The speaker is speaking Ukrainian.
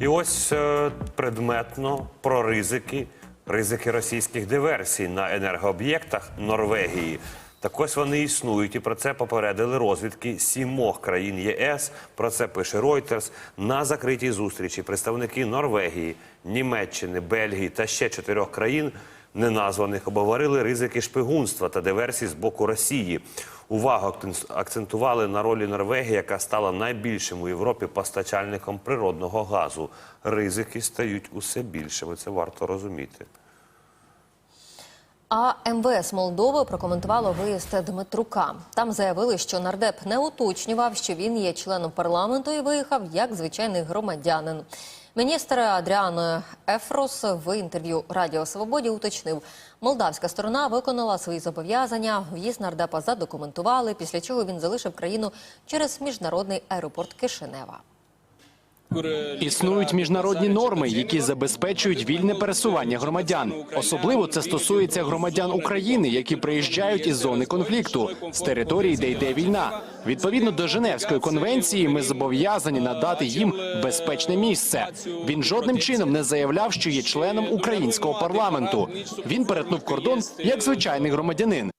І ось е, предметно про ризики, ризики російських диверсій на енергооб'єктах Норвегії. Так ось вони існують, і про це попередили розвідки сімох країн ЄС. Про це пише Reuters. На закритій зустрічі представники Норвегії, Німеччини, Бельгії та ще чотирьох країн неназваних обговорили ризики шпигунства та диверсій з боку Росії. Увагу акцентували на ролі Норвегії, яка стала найбільшим у Європі постачальником природного газу. Ризики стають усе більшими. Це варто розуміти. А МВС Молдови прокоментувало виїзд Дмитрука. Там заявили, що нардеп не уточнював, що він є членом парламенту і виїхав як звичайний громадянин. Міністр Адріан Ефрос в інтерв'ю Радіо Свободі уточнив, молдавська сторона виконала свої зобов'язання. В'їзд нардепа задокументували, після чого він залишив країну через міжнародний аеропорт Кишинева. Існують міжнародні норми, які забезпечують вільне пересування громадян. Особливо це стосується громадян України, які приїжджають із зони конфлікту з території, де йде війна. Відповідно до Женевської конвенції, ми зобов'язані надати їм безпечне місце. Він жодним чином не заявляв, що є членом українського парламенту. Він перетнув кордон як звичайний громадянин.